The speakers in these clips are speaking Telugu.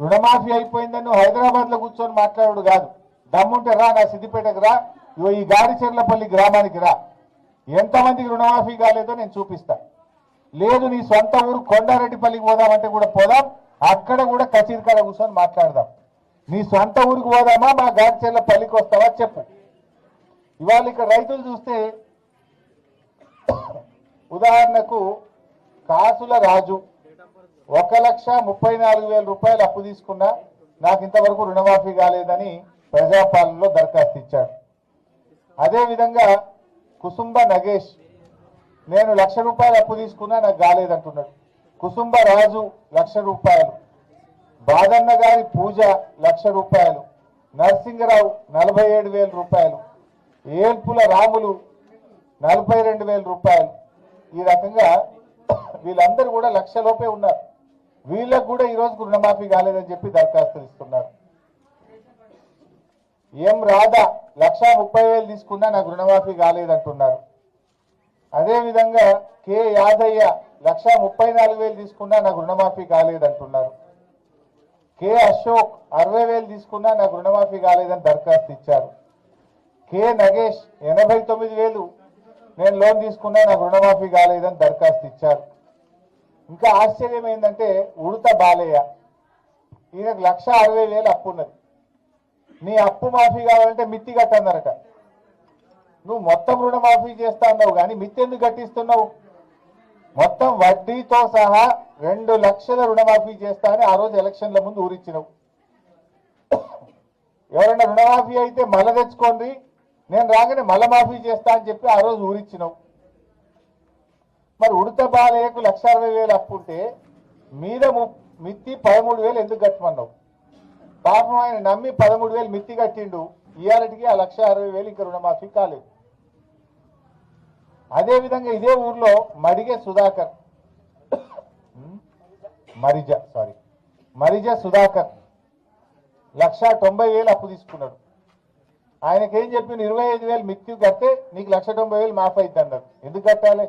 రుణమాఫీ అయిపోయిందని నువ్వు హైదరాబాద్లో కూర్చొని మాట్లాడు కాదు. దమ్ముంటే రా నా సిద్దిపేటకు రా. ఇగో ఈ గాడిచెర్లపల్లి గ్రామానికి రా. ఎంతమందికి రుణమాఫీ కాలేదో నేను చూపిస్తా. లేదు నీ సొంత ఊరు కొండారెడ్డిపల్లికి పోదామంటే కూడా పోదాం. అక్కడ కూడా కచేరికాడ కూర్చొని మాట్లాడదాం. నీ సొంత ఊరికి పోదామా మా గాడిచెర్ల పల్లికి వస్తావా చెప్పు. ఇవాళ ఇక్కడ రైతులు చూస్తే ఉదాహరణకు కాసుల రాజు ఒక లక్ష ముప్పై నాలుగు వేల రూపాయలు అప్పు తీసుకున్నా నాకు ఇంతవరకు రుణమాఫీ కాలేదని ప్రజాపాలనలో దరఖాస్తు ఇచ్చాడు అదేవిధంగా కుసుంబ నగేష్ నేను లక్ష రూపాయలు అప్పు తీసుకున్నా నాకు కాలేదంటున్నాడు. కుసుంబ రాజు లక్ష రూపాయలు బాదన్న గారి పూజ లక్ష రూపాయలు నరసింగరావు నలభై ఏడు వేల రూపాయలు ఏల్పుల రాములు నలభై రెండు వేల రూపాయలు. ఈ రకంగా వీళ్ళందరూ కూడా లక్ష లోపే ఉన్నారు. వీళ్ళకు కూడా ఈరోజు రుణమాఫీ కాలేదని చెప్పి దరఖాస్తులు ఇస్తున్నారు ఎం రాధా లక్ష ముప్పై వేలు తీసుకున్నా నాకు రుణమాఫీ కాలేదంటున్నారు. అదేవిధంగా కె యాదయ్య లక్ష ముప్పై నాలుగు వేలు తీసుకున్నా నాకు రుణమాఫీ కాలేదంటున్నారు. కె అశోక్ అరవై వేలు తీసుకున్నా నాకు రుణమాఫీ కాలేదని దరఖాస్తు ఇచ్చారు కె నగేష్ ఎనభై తొమ్మిది వేలు నేను లోన్ తీసుకున్నా నాకు రుణమాఫీ కాలేదని దరఖాస్తు ఇచ్చారు ఇంకా ఆశ్చర్యం ఏంటంటే ఉడత బాలయ్య. ఈయనకు లక్ష అరవై వేలు అప్పు ఉన్నది నీ అప్పు మాఫీ కావాలంటే మిత్తి కట్టందనట నువ్వు మొత్తం రుణమాఫీ చేస్తా అన్నావు కానీ మిత్తి ఎందుకు కట్టిస్తున్నావు? మొత్తం వడ్డీతో సహా రెండు లక్షల రుణమాఫీ చేస్తా అని ఆ రోజు ఎలక్షన్ల ముందు ఊరిచ్చినావు. ఎవరైనా రుణమాఫీ అయితే మళ్ళ తెచ్చుకోండి నేను రాగానే మళ్ళా మాఫీ చేస్తా అని చెప్పి ఆ రోజు ఊరిచ్చినావు. మరి ఉడత బాలయ్యకు లక్ష అరవై వేలు అప్పు ఉంటే మీద మిత్తి పదమూడు వేలు ఎందుకు కట్టమన్నావు? పాపం ఆయన నమ్మి పదమూడు వేలు మిత్తి కట్టిండు. ఇవాళకి ఆ లక్ష అరవై వేలు ఇంకా రుణమాఫీ కాలేదు. అదేవిధంగా ఇదే ఊర్లో మడిగే సుధాకర్. మరిజ సారీ మరిజ సుధాకర్ లక్ష తొంభై వేలు అప్పు తీసుకున్నాడు. ఆయనకేం చెప్పిన ఇరవై ఐదు వేలు మిత్తి కడితే నీకు లక్ష తొంభై వేలు మాఫ్ అవుతుంది అన్నారు ఎందుకు కట్టాలి?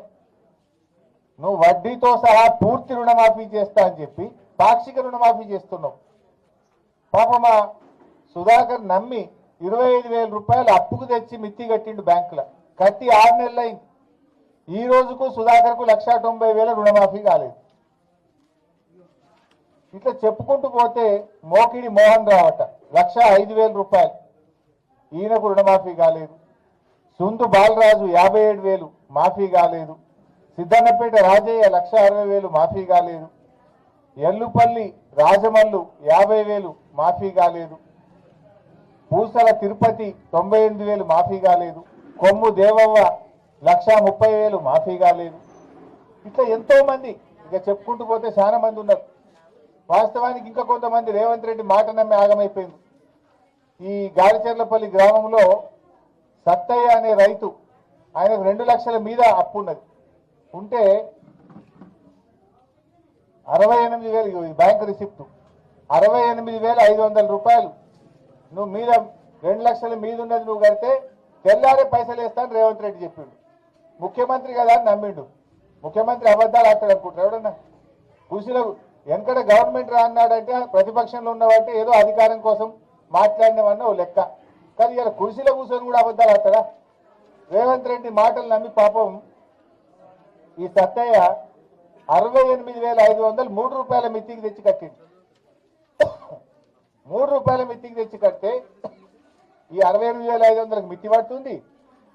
నువ్వు వడ్డీతో సహా పూర్తి రుణమాఫీ చేస్తా అని చెప్పి పాక్షిక రుణమాఫీ చేస్తున్నావు. పాపమా సుధాకర్ నమ్మి ఇరవై ఐదు వేల రూపాయలు అప్పుకు తెచ్చి మిత్తి కట్టిండు బ్యాంకులో. కట్టి ఆరు నెలలు ఈ రోజుకు సుధాకర్కు లక్ష తొంభై వేల రుణమాఫీ కాలేదు. ఇట్లా చెప్పుకుంటూ పోతే మోకిడి మోహన్ రావట లక్ష ఐదు వేల రూపాయలు. ఈయనకు రుణమాఫీ కాలేదు. సుందు బాలరాజు యాభై ఏడు వేలు మాఫీ కాలేదు. సిద్ధన్నపేట రాజయ్య లక్ష అరవై వేలు మాఫీ కాలేదు. ఎల్లుపల్లి రాజమల్లు యాభై వేలు మాఫీ కాలేదు. పూసల తిరుపతి తొంభై ఎనిమిది వేలు మాఫీ కాలేదు. కొమ్ము దేవవ్వ లక్ష ముప్పై వేలు మాఫీ కాలేదు. ఇట్లా ఎంతోమంది ఇక చెప్పుకుంటూ పోతే చాలా మంది ఉన్నారు. వాస్తవానికి ఇంకా కొంతమంది రేవంత్ రెడ్డి మాట నమ్మి ఆగమైపోయింది. ఈ గాలిచెర్లపల్లి గ్రామంలో సత్తయ్య అనే రైతు ఆయనకు రెండు లక్షల మీద అప్పు ఉన్నది. ఉంటే అరవై ఎనిమిది వేలు బ్యాంక్ రిసిప్ట్. అరవై ఎనిమిది వేల ఐదు వందల రూపాయలు. నువ్వు మీద రెండు లక్షల మీద ఉన్నది నువ్వు కడితే తెల్లారే పైసలు వేస్తాను రేవంత్ రెడ్డి చెప్పిండు. ముఖ్యమంత్రి కదా అని నమ్మిండు. ముఖ్యమంత్రి అబద్ధాలు ఆడతాడు అనుకుంటారు ఎవడన్నా? కృషిలో వెనకడ గవర్నమెంట్ రా అన్నాడంటే ప్రతిపక్షంలో ఉన్నవంటే ఏదో అధికారం కోసం మాట్లాడినవన్న ఓ లెక్క. కానీ ఇలా కుర్చీలో కూర్చొని కూడా అబద్ధాలు ఆడతాడా? రేవంత్ రెడ్డి మాటలు నమ్మి పాపం ఈ సత్తయ్య అరవై ఎనిమిది వేల ఐదు వందలు మూడు రూపాయల మిత్తికి తెచ్చి కట్టిండు. మూడు రూపాయల మిత్తికి తెచ్చి కడితే ఈ అరవై ఎనిమిది వేల ఐదు వందలకు మిత్తి పడుతుంది.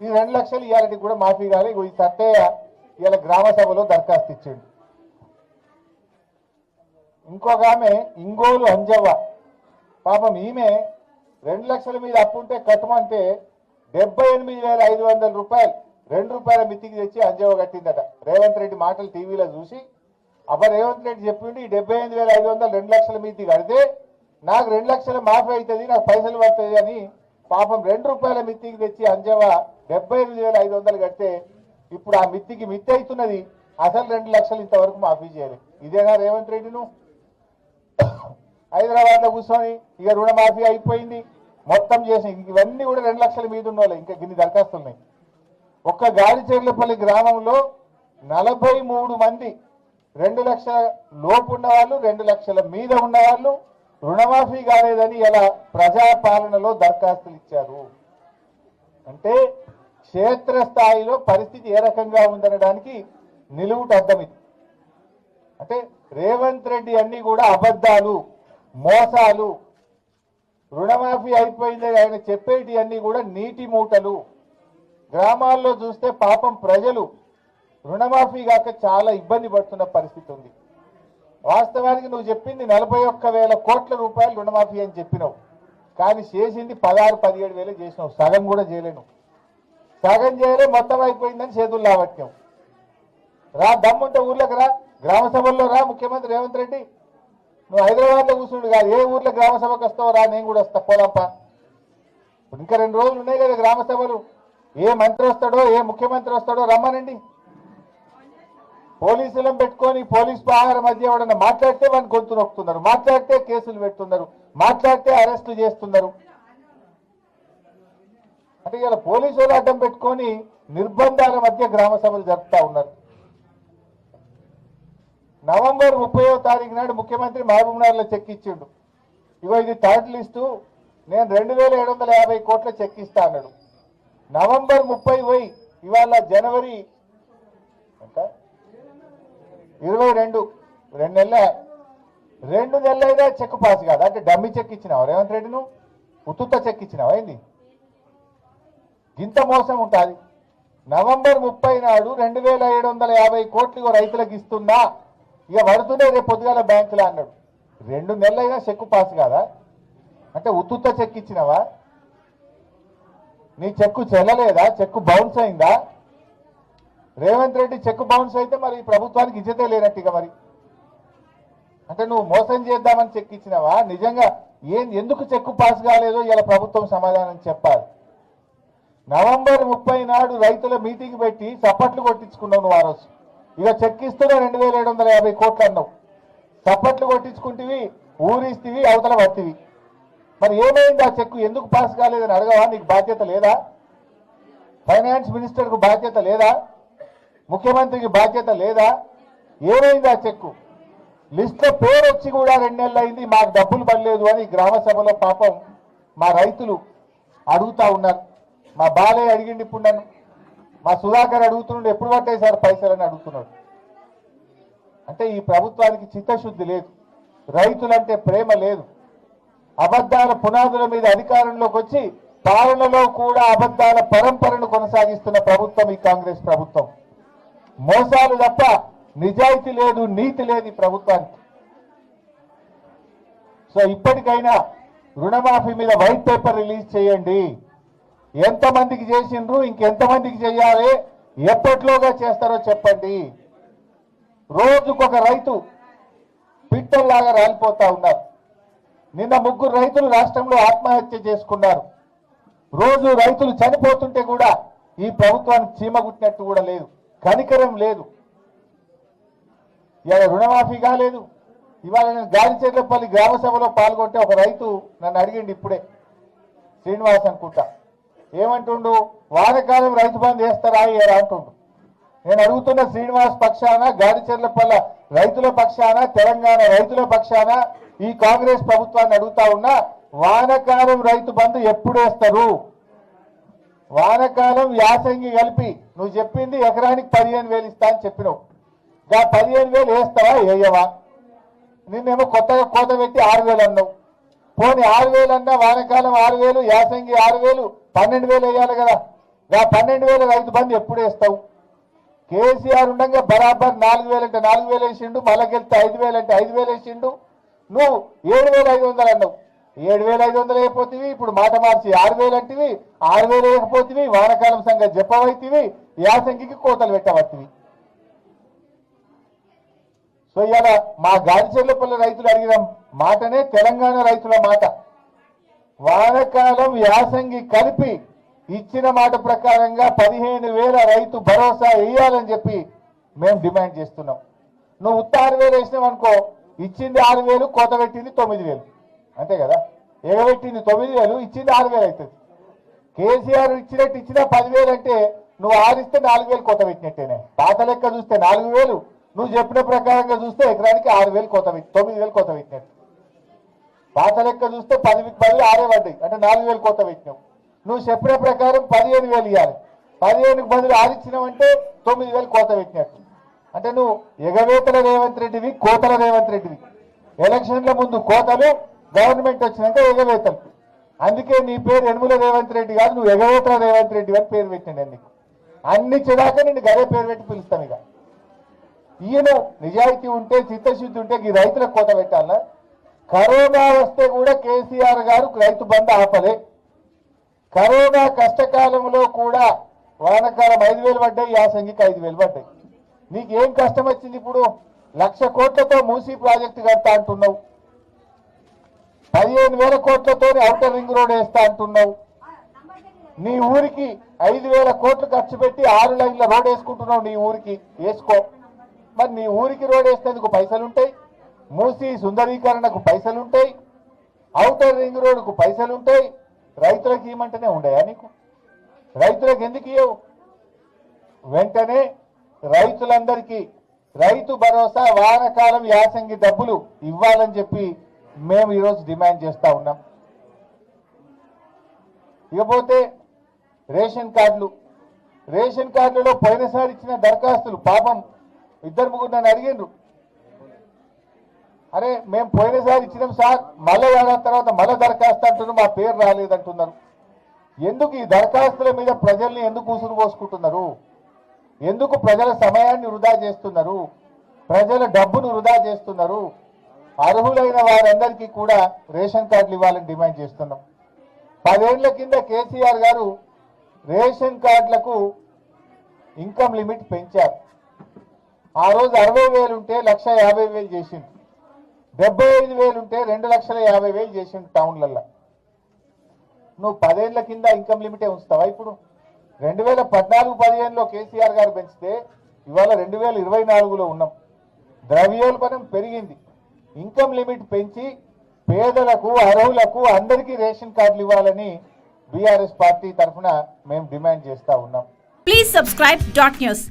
ఈ రెండు లక్షలు ఇవాళకి కూడా మాఫీ కాదు. ఈ సత్తయ్య ఇవాళ గ్రామ సభలో దరఖాస్తు ఇచ్చిండు. ఇంకొక ఆమె ఇంగోలు అంజవ్వ. పాపం ఈమె రెండు లక్షల మీద అప్పు ఉంటే కట్టమంటే డెబ్బై ఎనిమిది వేల ఐదు వందల రూపాయలు రెండు రూపాయల మిత్తికి తెచ్చి అంజవ్వ కట్టిందట. రేవంత్ రెడ్డి మాటలు టీవీలో చూసి అబ్బ రేవంత్ రెడ్డి చెప్పిండు ఈ డెబ్బై ఎనిమిది వేల ఐదు వందలు రెండు లక్షల మిత్తి కడితే నాకు రెండు లక్షల మాఫీ అవుతుంది నాకు పైసలు పడుతుంది అని పాపం రెండు రూపాయల మిత్తికి తెచ్చి అంజవ డెబ్బై ఎనిమిది వేల ఐదు వందలు కడితే ఇప్పుడు ఆ మిత్తికి మిత్తి అవుతున్నది. అసలు రెండు లక్షలు ఇంతవరకు మాఫీ చేయాలి ఇదేనా రేవంత్ రెడ్డి నువ్వు హైదరాబాద్లో కూర్చొని ఇక రుణమాఫీ అయిపోయింది. మొత్తం చేసి ఇవన్నీ కూడా రెండు లక్షల మీద ఉన్న ఇంకా గిన్ని దరఖాస్తున్నాయి ఒక్క గాలిచెర్లపల్లి గ్రామంలో నలభై మూడు మంది రెండు లక్షల లోపు ఉన్నవాళ్ళు రెండు లక్షల మీద ఉన్నవాళ్ళు రుణమాఫీ కాలేదని ఇలా ప్రజాపాలనలో దరఖాస్తులు ఇచ్చారు. అంటే క్షేత్రస్థాయిలో పరిస్థితి ఏ రకంగా ఉందనడానికి నిలువుట అర్థం ఇది. అంటే రేవంత్ రెడ్డి అన్ని కూడా అబద్ధాలు మోసాలు రుణమాఫీ అయిపోయింది ఆయన చెప్పేటి అన్ని కూడా నీటి మూటలు. గ్రామాల్లో చూస్తే పాపం ప్రజలు రుణమాఫీ కాక చాలా ఇబ్బంది పడుతున్న పరిస్థితి ఉంది. వాస్తవానికి నువ్వు చెప్పింది నలభై ఒక్క వేల కోట్ల రూపాయలు రుణమాఫీ అని చెప్పినావు. కానీ చేసింది పదహారు పదిహేడు వేలు చేసినావు. సగం కూడా చేయలేను. సగం చేయలే మొత్తం అయిపోయిందని చేతులు లావట్యం రా దమ్ముంటే ఊర్లోకి రా. గ్రామ సభల్లో రా ముఖ్యమంత్రి రేవంత్ రెడ్డి. నువ్వు హైదరాబాద్లో కూర్చుండు కాదు. ఏ ఊర్లో గ్రామ సభకు వస్తావు రా నేను కూడా వస్తా. పోదాంపా. ఇంకా రెండు రోజులు ఉన్నాయి కదా గ్రామ సభలు. ఏ మంత్రి వస్తాడో ఏ ముఖ్యమంత్రి వస్తాడో రమ్మనండి. పోలీసులను పెట్టుకొని పోలీస్ ప్రహార మధ్య ఎవడన్నా మాట్లాడితే వాడిని గొంతు నొక్కుతున్నారు. మాట్లాడితే కేసులు పెడుతున్నారు. మాట్లాడితే అరెస్టులు చేస్తున్నారు. అంటే ఇలా పోలీసులు అడ్డం పెట్టుకొని నిర్బంధాల మధ్య గ్రామ సభలు జరుపుతా ఉన్నారు. నవంబర్ ముప్పయో తారీఖు నాడు ముఖ్యమంత్రి మహబూబ్నగర్లో చెక్ ఇచ్చిండు. ఇగో ఇది థర్డ్ లిస్టు. నేను రెండు వేల ఏడు వందల యాభై కోట్ల చెక్ ఇస్తా అన్నాడు. నవంబర్ ముప్పై పోయి ఇవాళ జనవరి ఎంత? ఇరవై రెండు రెండు నెలల. రెండు నెలలైనా చెక్ పాస్ కాదు? అంటే డమ్మి చెక్ ఇచ్చినావా రేవంత్ రెడ్డి నువ్వు ఉత్తుత్త చెక్ ఇచ్చినావా ఏంది? ఇంత మోసం ఉంటుంది. నవంబర్ ముప్పై నాడు రెండు వేల ఏడు వందల యాభై కోట్లు రైతులకు ఇస్తున్నా ఇక పడుతుండే రేపు పొద్దుగాల బ్యాంకులో అన్నాడు. రెండు నెలలైనా చెక్కు పాస్ కాదా? అంటే ఉత్తుత్త చెక్ ఇచ్చినావా? నీ చెక్కు చెల్లలేదా? చెక్కు బౌన్స్ అయిందా? రేవంత్ రెడ్డి చెక్కు బౌన్స్ అయితే మరి ప్రభుత్వానికి ఇచ్చేదే లేనట్టుగా మరి. అంటే నువ్వు మోసం చేద్దామని చెక్ ఇచ్చినావా? నిజంగా ఏం ఎందుకు చెక్కు పాస్ కాలేదో? ఇలా ప్రభుత్వం సమాధానం చెప్పాలి. నవంబర్ ముప్పై నాడు రైతుల మీటింగ్ పెట్టి చప్పట్లు కొట్టించుకున్నావు నువ్వు ఆ రోజు. ఇక చెక్ ఇస్తున్నావు రెండు వేల ఏడు వందల యాభై కోట్లు అన్నావు. చప్పట్లు కొట్టించుకుంటివి ఊరిస్తేవి అవతల పట్టివి మరి ఏమైంది ఆ చెక్కు? ఎందుకు పాస్ కాలేదని అడగవా? నీకు బాధ్యత లేదా? ఫైనాన్స్ మినిస్టర్కు బాధ్యత లేదా? ముఖ్యమంత్రికి బాధ్యత లేదా? ఏమైంది ఆ చెక్కు? లిస్ట్లో పేరు వచ్చి కూడా రెండు నెలలు అయింది మాకు డబ్బులు పడలేదు అని గ్రామ సభలో పాపం మా రైతులు అడుగుతా ఉన్నారు. మా బాలయ్య అడిగిండి ఇప్పుడు నన్ను. మా సుధాకర్ అడుగుతున్నాడు ఎప్పుడు పట్టాయి సార్ పైసలని అడుగుతున్నాడు. అంటే ఈ ప్రభుత్వానికి చిత్తశుద్ధి లేదు. రైతులంటే ప్రేమ లేదు. అబద్ధాల పునాదుల మీద అధికారంలోకి వచ్చి పాలనలో కూడా అబద్ధాల పరంపరను కొనసాగిస్తున్న ప్రభుత్వం ఈ కాంగ్రెస్ ప్రభుత్వం. మోసాలు తప్ప నిజాయితీ లేదు నీతి లేదు ఈ ప్రభుత్వానికి. సో ఇప్పటికైనా రుణమాఫీ మీద వైట్ పేపర్ రిలీజ్ చేయండి. ఎంతమందికి చేసిండ్రు ఇంకెంతమందికి చేయాలి ఎప్పట్లోగా చేస్తారో చెప్పండి. రోజుకొక రైతు పిట్టల్లాగా రాలిపోతా ఉన్నారు. నిన్న ముగ్గురు రైతులు రాష్ట్రంలో ఆత్మహత్య చేసుకున్నారు. రోజు రైతులు చనిపోతుంటే కూడా ఈ ప్రభుత్వానికి చీమగుట్టినట్టు కూడా లేదు. కనికరం లేదు. ఇవాళ రుణమాఫీ కాలేదు. ఇవాళ నేను గాలిచెర్లపల్లి గ్రామ సభలో పాల్గొంటే ఒక రైతు నన్ను అడిగిండు ఇప్పుడే. శ్రీనివాస్ అనుకుంటా. ఏమంటుండు? వానకాలం రైతు బంధు చేస్తారా ఏరా అంటుండు. నేను అడుగుతున్న శ్రీనివాస్ పక్షాన గాడిచెర్లపల్ల రైతుల పక్షాన తెలంగాణ రైతుల పక్షాన ఈ కాంగ్రెస్ ప్రభుత్వాన్ని అడుగుతా ఉన్నా వానకాలం రైతు బంధు ఎప్పుడు వేస్తారు? వానకాలం యాసంగి కలిపి నువ్వు చెప్పింది ఎకరానికి పదిహేను వేలు ఇస్తా అని చెప్పినావు. గా పదిహేను వేలు వేస్తావా? వేయవా? నిన్నేమో కొత్తగా కోత పెట్టి ఆరు వేలు అన్నావు. పోనీ ఆరు వేలు అన్నా వానకాలం ఆరు వేలు యాసంగి ఆరు వేలు పన్నెండు వేలు వేయాలి కదా. గా పన్నెండు వేలు రైతు బంధు ఎప్పుడు వేస్తావు? కేసీఆర్ ఉండగా బరాబర్ నాలుగు వేలు అంటే నాలుగు వేలు వేసిండు మళ్ళకెళ్తే ఐదు వేలు అంటే ఐదు వేలు వేసిండు. నువ్వు ఏడు వేల ఐదు వందలు అన్నావు. ఏడు వేల ఐదు వందలు అయిపోతివి ఇప్పుడు మాట మార్చి ఆరు వేలు అంటివి ఆరు వేలు వేయకపోతివి వానకాలం సంగతి చెప్పవైతివి యాసంగికి కోతలు పెట్టవత్తివి సో ఇవాళ మా గాడిచెర్లపల్లి రైతులు అడిగిన మాటనే తెలంగాణ రైతుల మాట. వానకాలం యాసంగి కలిపి ఇచ్చిన మాట ప్రకారంగా పదిహేను వేల రైతు భరోసా వేయాలని చెప్పి మేము డిమాండ్ చేస్తున్నాం. నువ్వు ఉత్త ఆరు వేలు వేసినావు అనుకో ఇచ్చింది ఆరు వేలు కోత పెట్టింది తొమ్మిది వేలు. అంతే కదా? ఎగబెట్టింది తొమ్మిది వేలు ఇచ్చింది ఆరు వేలు అవుతుంది. కేసీఆర్ ఇచ్చినట్టు ఇచ్చిన పదివేలు అంటే నువ్వు ఆరిస్తే నాలుగు వేలు కొత్త పెట్టినట్టేనే. పాత లెక్క చూస్తే నాలుగు వేలు నువ్వు చెప్పిన ప్రకారంగా చూస్తే ఎకరానికి ఆరు వేలు కొత్త పెట్టి తొమ్మిది వేలు కొత్త పెట్టినట్టు. పాత లెక్క చూస్తే పది పది ఆరే పడ్డాయి అంటే నాలుగు వేలు కోత పెట్టినావు. నువ్వు చెప్పిన ప్రకారం పదిహేను వేలు ఇవ్వాలి పదిహేనుకి బదులు ఆరిచ్చినావంటే తొమ్మిది వేలు కోత పెట్టినట్టు. అంటే నువ్వు ఎగవేతల రేవంత్ రెడ్డివి కోతల రేవంత్ రెడ్డివి. ఎలక్షన్ల ముందు కోతలు గవర్నమెంట్ వచ్చినాక ఎగవేతలు. అందుకే నీ పేరు ఎనుముల రేవంత్ రెడ్డి కాదు నువ్వు ఎగవేతల రేవంత్ రెడ్డి అని పేరు పెట్టండి నీకు. అన్ని చిరాక నిన్ను గదే పేరు పెట్టి పిలుస్తాను ఇక. ఈయన నిజాయితీ ఉంటే చిత్తశుద్ధి ఉంటే ఈ రైతులకు కోత పెట్టాలా? కరోనా వస్తే కూడా కేసీఆర్ గారు రైతు బంధ ఆపలే. కరోనా కష్టకాలంలో కూడా వానకాలం ఐదు వేలు పడ్డాయి యాసంగికి ఐదు వేలు పడ్డాయి. నీకు ఏం కష్టం వచ్చింది ఇప్పుడు? లక్ష కోట్లతో మూసీ ప్రాజెక్టు కడతా అంటున్నావు. పదిహేను వేల కోట్లతో అవుటర్ రింగ్ రోడ్ వేస్తా అంటున్నావు. నీ ఊరికి ఐదు వేల కోట్లు ఖర్చు పెట్టి ఆరు లైన్ల రోడ్ వేసుకుంటున్నావు నీ ఊరికి. వేసుకో. మరి నీ ఊరికి రోడ్ వేసేందుకు పైసలు ఉంటాయి మూసి సుందరీకరణకు పైసలు ఉంటాయి అవుటర్ రింగ్ రోడ్కు పైసలు ఉంటాయి రైతులకు ఇవ్వమంటేనే ఉండయా నీకు? రైతులకు ఎందుకు ఇవ్వవు వెంటనే రైతులందరికీ రైతు భరోసా వానకాలం యాసంగి డబ్బులు ఇవ్వాలని చెప్పి మేము ఈరోజు డిమాండ్ చేస్తూ ఉన్నాం. ఇకపోతే రేషన్ కార్డులు రేషన్ కార్డులలో పోయినసారి ఇచ్చిన దరఖాస్తులు పాపం ఇద్దరు ముగ్గురు నన్ను అడిగిండ్రు. అరే మేము పోయినసారి ఇచ్చినాం సార్ మళ్ళీ ఏడాది తర్వాత మళ్ళీ దరఖాస్తు అంటున్నారు మా పేరు రాలేదంటున్నారు. ఎందుకు ఈ దరఖాస్తుల మీద ప్రజల్ని ఎందుకు ఉసురు పోసుకుంటున్నారు? ఎందుకు ప్రజల సమయాన్ని వృధా చేస్తున్నారు? ప్రజల డబ్బును వృధా చేస్తున్నారు? అర్హులైన వారందరికీ కూడా రేషన్ కార్డులు ఇవ్వాలని డిమాండ్ చేస్తున్నాం. పదేళ్ళ కింద కేసీఆర్ గారు రేషన్ కార్డులకు ఇన్కమ్ లిమిట్ పెంచారు. ఆ రోజు అరవై వేలు ఉంటే లక్ష యాభై వేలు చేసిండు. డెబ్బై ఐదు వేలు ఉంటే రెండు లక్షల యాభై వేలు చేసిండు టౌన్లల్లో. నువ్వు పదేళ్ళ కింద ఇన్కమ్ లిమిటే ఉంచుతావా ఇప్పుడు? రెండు వేల పద్నాలుగు పదిహేనులో కేసీఆర్ గారు పెంచితే ఇవాళ రెండు వేల ఇరవై నాలుగులో ఉన్నాం. ద్రవ్యోల్బణం పెరిగింది. ఇన్కమ్ లిమిట్ పెంచి పేదలకు అర్హులకు అందరికీ రేషన్ కార్డులు ఇవ్వాలని బీఆర్ఎస్ పార్టీ తరఫున మేము డిమాండ్ చేస్తా ఉన్నాం. Please subscribe dot news